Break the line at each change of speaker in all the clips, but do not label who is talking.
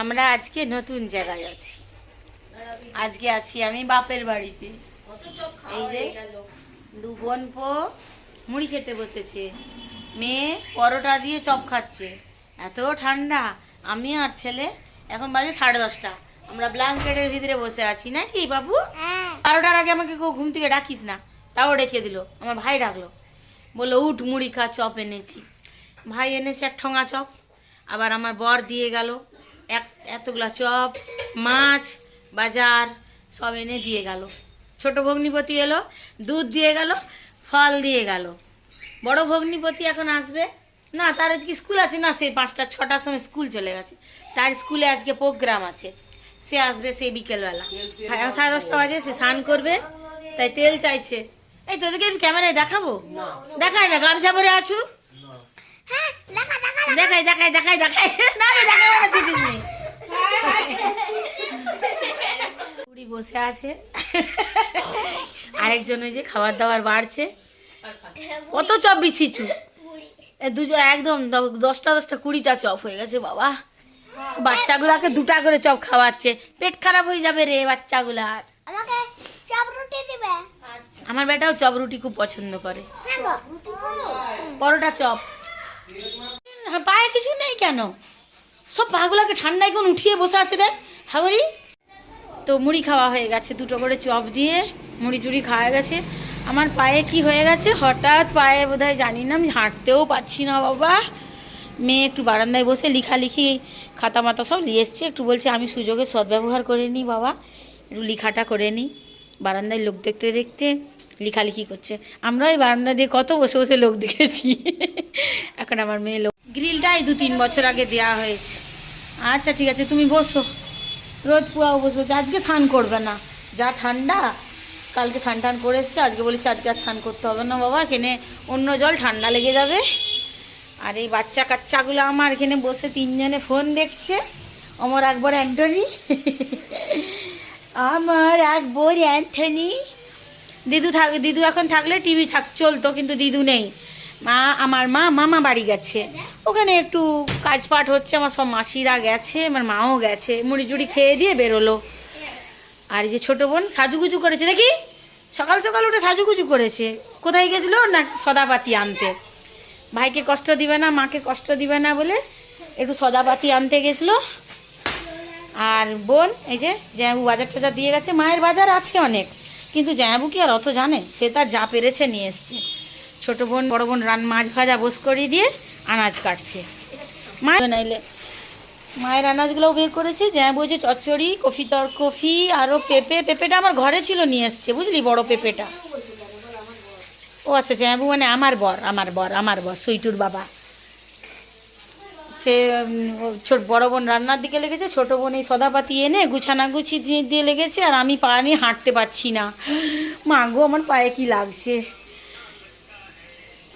আমরা আজকে নতুন জায়গায় আছি। আজকে আছি আমি বাপের বাড়িতে। এই যে দু বোন পো মুড়ি খেতে বসেছে। মেয়ে পরোটা দিয়ে চপ খাচ্ছে। এত ঠান্ডা। আমি আর ছেলে এখন বাজে সাড়ে দশটা। আমরা ব্ল্যাঙ্কেটের ভিতরে বসে আছি। নাকি বাবু? বারোটার আগে আমাকে কেউ ঘুম থেকে ডাকিস না। তাও ডেকে দিল। আমার ভাই ডাকলো। বলল উঠ মুড়ি খা চপ এনেছি। ভাই এনেছে এক ঠোঙা চপ। আবার আমার বর দিয়ে গেল। এক, এতগুলা চপ, মাছ, বাজার, সব এনে দিয়ে গেল। ছোট ভগ্নিপতি এলো, দুধ দিয়ে গেল, ফল দিয়ে গেল। বড় ভগ্নিপতি এখন আসবে। না, তার আজকে স্কুল আছে না, সে পাঁচটা, ছটার সময় স্কুল চলে গেছে। তার স্কুলে আজকে প্রোগ্রাম আছে। সে আসবে সেই বিকেলবেলা। সাড়ে দশটা বাজে, সে স্নান করবে। তাই তেল চাইছে। এই তোদেরকে ক্যামেরায় দেখাবো? দেখায় না, গামছা পরে আছু? দেখাই দেখাই দেখাই দেখাই। না রে, দেখাই না ছুটিস নেই। বুড়ি বসে আছে। আরেকজন ওই যে খাবার দাবার বাড়ছে। কত চপ বিছিছু এ দুজন একদম দশটা দশটা কুড়িটা চপ হয়ে গেছে বাবা। বাচ্চাগুলাকে দুটা করে চপ খাওয়াচ্ছে। পেট খারাপ হয়ে যাবে রে বাচ্চাগুলার।
আমাকে চাপ রুটি দিবে।
আমার বেটাও চপ রুটি খুব পছন্দ করে।
হ্যাঁ
পরোটা চপ। পায়ে কিছু নেই কেন? সব পাগুলাকে ঠান্ডায় কোন উঠিয়ে বসে আছে দেখ। হাগরি তো মুড়ি খাওয়া হয়ে গেছে, দুটো করে চপ দিয়ে মুড়ি চুড়ি খাওয়া গেছে। আমার পায়ে কি হয়ে গেছে? হঠাৎ পায়ে বোধহয় জানি না, আমি হাঁটতেও পাচ্ছি না বাবা। মেয়ে একটু বারান্দায় বসে লিখালিখি খাতা মাতা সব নিয়ে এসছে, একটু বলছে, আমি সুযোগে সদ্ব্যবহার করে নিই বাবা, একটু লিখাটা করে নিই বারান্দায় লোক দেখতে দেখতে লিখালিখি করছে। আমরা ওই বারান্দা দিয়ে কত বসে বসে লোক দেখেছি। এখন আমার মেয়ে লোক গ্রিলটাই দু তিন বছর আগে দেওয়া হয়েছে। আচ্ছা ঠিক আছে, তুমি বসো। রোদ পুয়াও বসে বলছে আজকে স্নান করবে না। যা ঠান্ডা, কালকে স্নান টান করে এসছে। আজকে বলেছি, আজকে আর স্নান করতে হবে না বাবা, এখানে অন্য জল ঠান্ডা লেগে যাবে। আর এই বাচ্চা কাচ্চাগুলো আমার, এখানে বসে তিনজনে ফোন দেখছে। অমর আকবর অ্যান্টনি। আমার আকবর অ্যান্থনি দিদু থাক, দিদু এখন থাকলে টিভি থাক, চলতো, কিন্তু দিদু নেই। মা, আমার মা, মামা বাড়ি গেছে। ওখানে একটু কাজ পাঠ হচ্ছে, আমার সব মাসিরা গেছে, আমার মাও গেছে, মুড়ি টুড়ি খেয়ে দিয়ে বেরোলো। আর এই যে ছোটো বোন সাজুগুজু করেছে, দেখি? সকাল সকাল উঠে সাজুগুজু করেছে। কোথায় গেছিল? না, সদাপাতি আনতে। ভাইকে কষ্ট দিবে না, মাকে কষ্ট দিবে না বলে একটু সদাপাতি আনতে গেছিল। আর বোন, এই যে জায়াবু বাজার টাজার দিয়ে গেছে, মায়ের বাজার আছে অনেক। কিন্তু জায়াবু কি আর অত জানে? সে তার যা পেরেছে নিয়ে এসছে। ছোট বোন, বড় বোন রান মাছ ভাজা, বোস করিয়ে দিয়ে আনাজ কাটছে। মায়ের নাইলে মায়ের আনাজগুলোও বের করেছে। জায়াবু যে চচ্চড়ি, কফি তর কফি আরও পেঁপে। পেঁপেটা আমার ঘরে ছিল, নিয়ে এসছে। বুঝলি? বড় পেঁপেটা। ও আচ্ছা জায়াবু মানে আমার বর আমার বর আমার বর, সুইটুর বাবা। সে ছোট, বড় বোন রান্নার দিকে লেগেছে, ছোট বোন এই সদাপাতি এনে গুছানা গুছি দিয়ে লেগেছে, আর আমি পা নিয়ে হাঁটতে পারছি না। মা গো, আমার পায়ে কি লাগছে?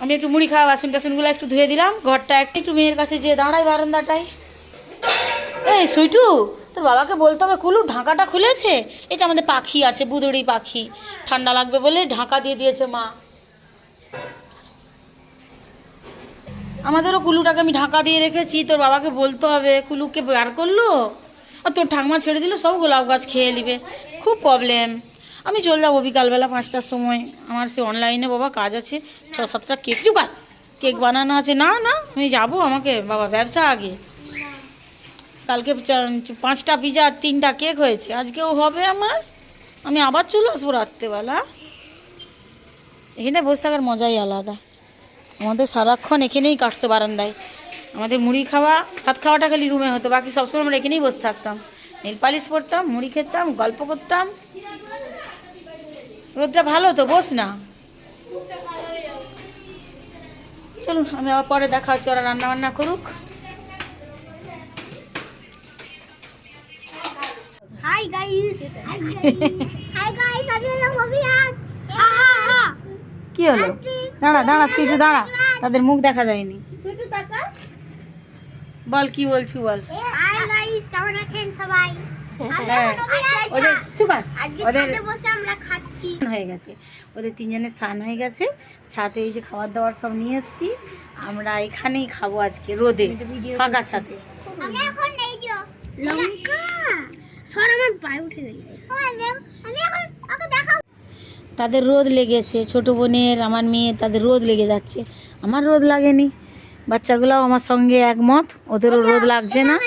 আমি একটু মুড়ি খাওয়া বাসন টাসনগুলো একটু ধুয়ে দিলাম, ঘরটা একটু একটু মেয়ের কাছে যেয়ে দাঁড়াই বারান্দাটায়। এই, সুইটু, তোর বাবাকে বলতে হবে, কুলু, ঢাকাটা খুলেছে? এটা আমাদের পাখি আছে, বুদুড়ি পাখি। ঠান্ডা লাগবে বলে ঢাকা দিয়ে দিয়েছে মা। আমাদেরও কুলুটাকে আমি ঢাকা দিয়ে রেখেছি, তোর বাবাকে বলতে হবে, কুলুকে বার করল? আর তোর ঠাকমা ছেড়ে দিলে সব গোলাপ গাছ খেয়ে নিবে। খুব প্রবলেম আমি চলে যাব বিকালবেলা পাঁচটার সময়। আমার সে অনলাইনে বাবা কাজ আছে ছ সাতটা কেক চুকার কেক বানানো আছে। না না, আমি যাব আমাকে। বাবা, ব্যবসা আগে। কালকে পাঁচটা পিজা আর তিনটা কেক হয়েছে। আজকেও হবে আমার। আমি আবার চলে আসব রাত্রেবেলা। এখানে বসে থাকার মজাই আলাদা। আমাদের সারাক্ষণ এখানেই কাটতো বারান্দায়। আমাদের মুড়ি খাওয়া ভাত খাওয়াটা খালি রুমে হতো বাকি সবসময় আমরা এখানেই বসে থাকতাম। নীল পালিশ পরতাম মুড়ি খেতাম গল্প করতাম। রোদটা ভালো তো বস না। চলুন আমি আবার পরে দেখা হচ্ছে ওরা রান্না বান্না করুক।
হাই গাইস হাই গাইস আমি
কি হলো? দাঁড়া দাঁড়া সুইটু দাঁড়া। তাদের মুখ দেখা যায়নি। বল কি বলছু বল?
কেমন আছেন সবাই?
হ্যাঁ। ওদের
বসে আমরা খাচ্ছি।
হয়ে গেছে। ওদের তিনজনের স্নান হয়ে গেছে। ছাদে এই যে খাবার দাবার সব নিয়ে এসেছি। আমরা এখানেই খাব আজকে রোদে ফাঁকা ছাদে।
আমি এখন এই যে লঙ্কা। সর আমার পায়ে উঠে গেল। আমি এখন
তাদের রোদ লেগেছে ছোট বোনের আমার মেয়ে তাদের রোদ লেগে যাচ্ছে। আমার রোদ লাগেনি। বাচ্চাগুলোও আমার সঙ্গে একমত ওদেরও রোদ লাগছে না।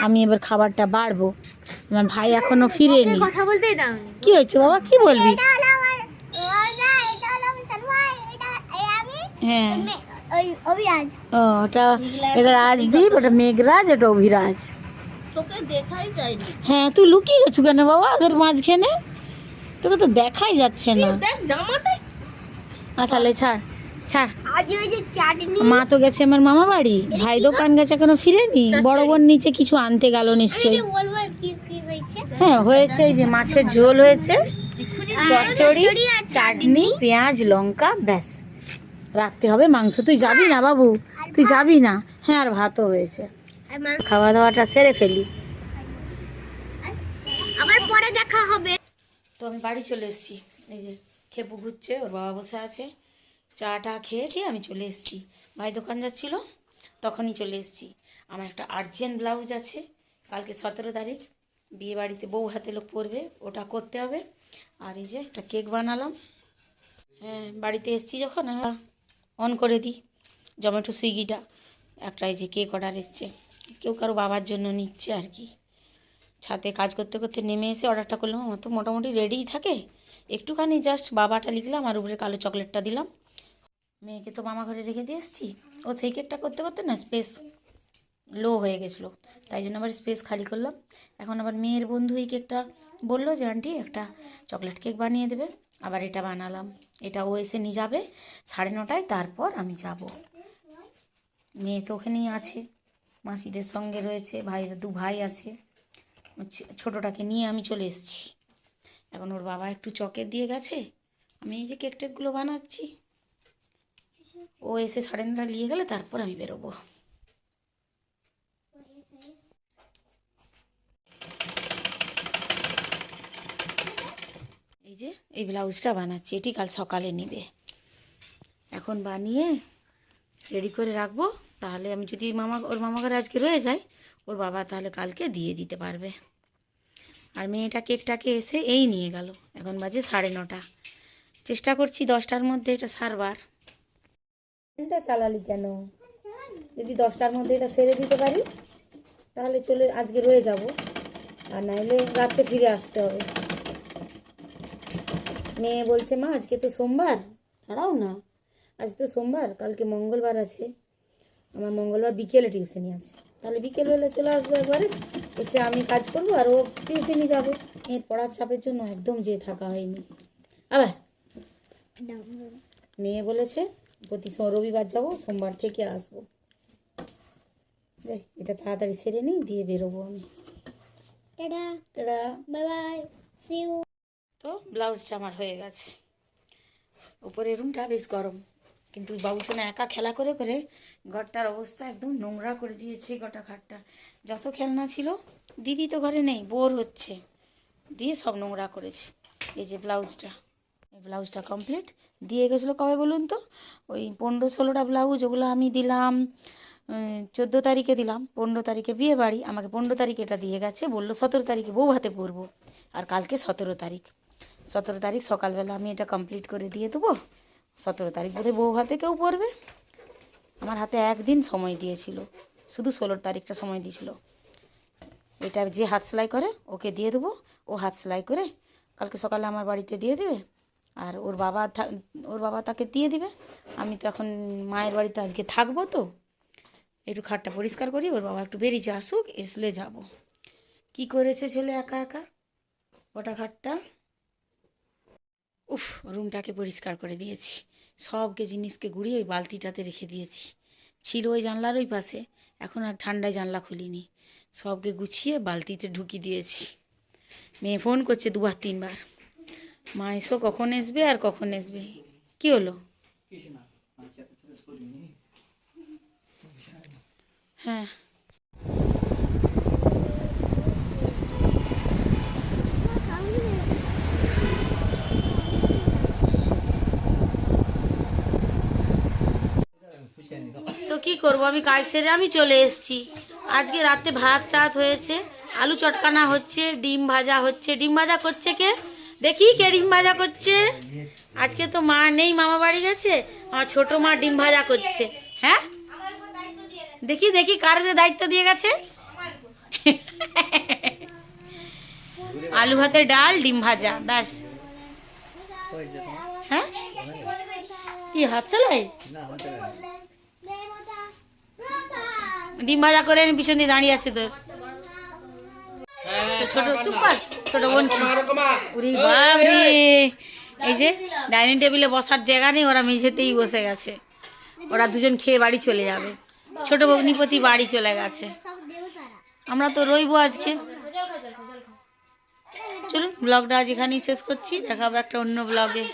আমি এবার খাবারটা বাড়বো। আমার ভাই এখনও ফিরেনি।
কথা বলতেই
কি হয়েছে বাবা? কি বলবি?
এটা হলো আমার ওটা এটা হলো আমি সরভাই এটা এই আমি
হ্যাঁ।
মে- ওই অভিরাজ।
ও ওটা এটা রাজদীপ ওটা মেঘরাজ এটা অভিরাজ।
তোকে দেখাই যায়নি।
হ্যাঁ তুই লুকিয়ে গেছু কেন বাবা? ওদের মাঝখানে? তোকে তো দেখাই যাচ্ছে না।
দেখ জামাটাই।
আ তাহলে ছাড় ছাড়।
আজ ওই
মা তো গেছে আমার মামা বাড়ি। ভাই দোকান গেছে এখনও ফিরেনি। বড় বোন নিচে কিছু আনতে গেল নিশ্চয়ই। হ্যাঁ হয়েছে এই যে মাছের ঝোল হয়েছে। চচ্চড়ি চাটনি। পেঁয়াজ লঙ্কা ব্যাস। রাখতে হবে মাংস। তুই যাবি না বাবু? তুই যাবি না? হ্যাঁ আর ভাতও হয়েছে। খাওয়া দাওয়াটা সেরে ফেলি।
আবার পরে দেখা হবে।
তো আমি বাড়ি চলে এসেছি। এই যে খেপু ঘুরছে, ওর বাবা বসে আছে। চাটা খেয়ে দিয়ে আমি চলে এসেছি। ভাই দোকান যাচ্ছিল, তখনই চলে এসেছি। আমার একটা আর্জেন্ট ব্লাউজ আছে, কালকে সতেরো তারিখ। বিয়ে বাড়িতে বউ হাতে লোক পরবে, ওটা করতে হবে। আর এই যে একটা কেক বানালাম। হ্যাঁ বাড়িতে এসেছি যখন অন করে দিই জোম্যাটো সুইগিটা। একটা এই যে কেক অর্ডার এসছে। কেউ কারও বাবার জন্য নিচ্ছে আর কি। ছাদে কাজ করতে করতে নেমে এসে অর্ডারটা করলাম। আমার তো মোটামুটি রেডিই থাকে। একটুখানি জাস্ট বাবাটা লিখলাম আর উপরে কালো চকলেটটা দিলাম। মেয়েকে তো মামা ঘরে রেখে দিয়ে এসেছি। ও সেই কেকটা করতে করতে না স্পেস লো হয়ে গেছিল। তাই জন্য আবার স্পেস খালি করলাম। এখন আবার মেয়ের বন্ধু এই কেকটা বলল যে, আন্টি, একটা চকলেট কেক বানিয়ে দেবে। আবার এটা বানালাম। এটা ও এসে নিয়ে যাবে সাড়ে নটায়, তারপর আমি যাব। মেয়ে তো ওখানেই আছে। মাসিদের সঙ্গে রয়েছে, ভাইয়ের দু ভাই আছে। ছোটোটাকে নিয়ে আমি চলে এসেছি। এখন ওর বাবা একটু চকের দিয়ে গেছে। আমি এই যে কেক টেকগুলো বানাচ্ছি। ও এসে সাড়ে নটা নিয়ে গেলে তারপর আমি বেরোবো। এই যে, এই ব্লাউজটা বানাচ্ছি। এটি কাল সকালে নিবে। এখন বানিয়ে রেডি করে রাখব। তাহলে আমি যদি মামা ওর মামা ঘরে আজকে রয়ে যাই ওর বাবা তাহলে কালকে দিয়ে দিতে পারবে। আর মেয়েটা কেকটাকে এসে এই নিয়ে গেল। এখন বাজে সাড়ে নটা। চেষ্টা করছি দশটার মধ্যে এটা সারবার। ফ্যানটা চালালি কেন? যদি দশটার মধ্যে এটা সেরে দিতে পারি, তাহলে চলে আজকে রয়ে যাব। আর নাইলে রাত্রে ফিরে আসতে হবে। মেয়ে বলছে, মা, আজকে তো সোমবার। ছাড়াও না। আজ তো সোমবার, কালকে মঙ্গলবার আছে। আমার মঙ্গলবার বিকেলে টিউশনি আছে। তাহলে বিকেলবেলা চলে আসব একবারে। এসে আমি কাজ করব আর ও টিউশনি যাবে। এর পড়ার চাপের জন্য একদম যেয়ে থাকা হয়নি। আবার মেয়ে বলেছে প্রতি রবিবার যাব সোমবার থেকে আসব। যাই এটা তাড়াতাড়ি সেরে নিই দিয়ে বেরোবো আমি।
টাটা।
এটা
বাই বাই সি ইউ
তো ব্লাউজটা আমার হয়ে গেছে। উপরের রুমটা বেশ গরম। কিন্তু বাবুসোনা একা খেলা করে করে ঘরটার অবস্থা একদম নোংরা করে দিয়েছে গোটা ঘরটা। যত খেলনা ছিল, দিদি তো ঘরে নেই, বোর হচ্ছে। দিয়ে সব নোংরা করেছে। এই যে ব্লাউজটা, এই ব্লাউজটা কমপ্লিট দিয়ে গেছিল কবে বলুন তো? ওই পনেরো ষোলোটা ব্লাউজ, ওগুলো আমি দিলাম চোদ্দ তারিখে দিলাম। পনেরো তারিখে বিয়ে বাড়ি, আমাকে পনেরো তারিখে এটা দিয়ে গেছে। বলল সতেরো তারিখে বউ হাতে পরবো। আর কালকে সতেরো তারিখ। সতেরো তারিখ সকালবেলা আমি এটা কমপ্লিট করে দিয়ে দেবো। সতেরো তারিখ বোধহয় বউ হাতে কেউ পড়বে? আমার হাতে একদিন সময় দিয়েছিল। শুধু ষোলো তারিখটা সময় দিয়েছিল। এটা যে হাত সেলাই করে, ওকে দিয়ে দেবো। ও হাত সেলাই করে কালকে সকালে আমার বাড়িতে দিয়ে দেবে। আর ওর বাবা ওর বাবা তাকে দিয়ে দিবে। আমি তো এখন মায়ের বাড়িতে আজকে থাকব তো। একটু খাটটা পরিষ্কার করি, ওর বাবা একটু বেরিয়েছে আসুক এসলে যাব। কি করেছে ছেলে একা একা? ওটা খাটটা? উফ রুমটাকে পরিষ্কার করে দিয়েছি। সবকে জিনিসকে গুড়িয়ে ওই বালতিটাতে রেখে দিয়েছি। ছিল ওই জানলার ওই পাশে এখন আর ঠান্ডায় জানলা খুলিনি। সবকে গুছিয়ে বালতিতে ঢুকিয়ে দিয়েছি। মেয়ে ফোন করছে দুবার তিনবার। মা এসো কখন আসবে আর কখন আসবে? কি হলো? হ্যাঁ তো কি করব? আমি কাজ সেরে আমি চলে এসেছি। আজকে রাতে ভাত টাত হয়েছে, আলু চটকানা হচ্ছে, ডিম ভাজা হচ্ছে। ডিম ভাজা করছে কে? দেখি কে ডিম ভাজা করছে। আজকে তো মা নেই, মামা বাড়ি গেছে, আমার ছোট মা ডিম ভাজা করছে। হ্যাঁ? দেখি দেখি কার দায়িত্ব দিয়ে গেছে। আলু ভাতের ডাল, ডিম ভাজা, ব্যাস। হ্যাঁ? কি হাত সেলাই ডিম ভাজা করে আমি পিছন দিয়ে দাঁড়িয়ে আছে তোর। ছোট, চুপ কর, ছোট বোন? উরি এই যে, ডাইনিং টেবিলে বসার জায়গা নেই, ওরা মেঝেতেই বসে গেছে। ওরা দুজন খেয়ে বাড়ি চলে যাবে। ছোট ভগ্নিপতি বাড়ি চলে গেছে। আমরা তো রইবো আজকে। চলুন, ব্লগটা আজ এখানেই শেষ করছি। দেখাবো একটা অন্য ব্লগে।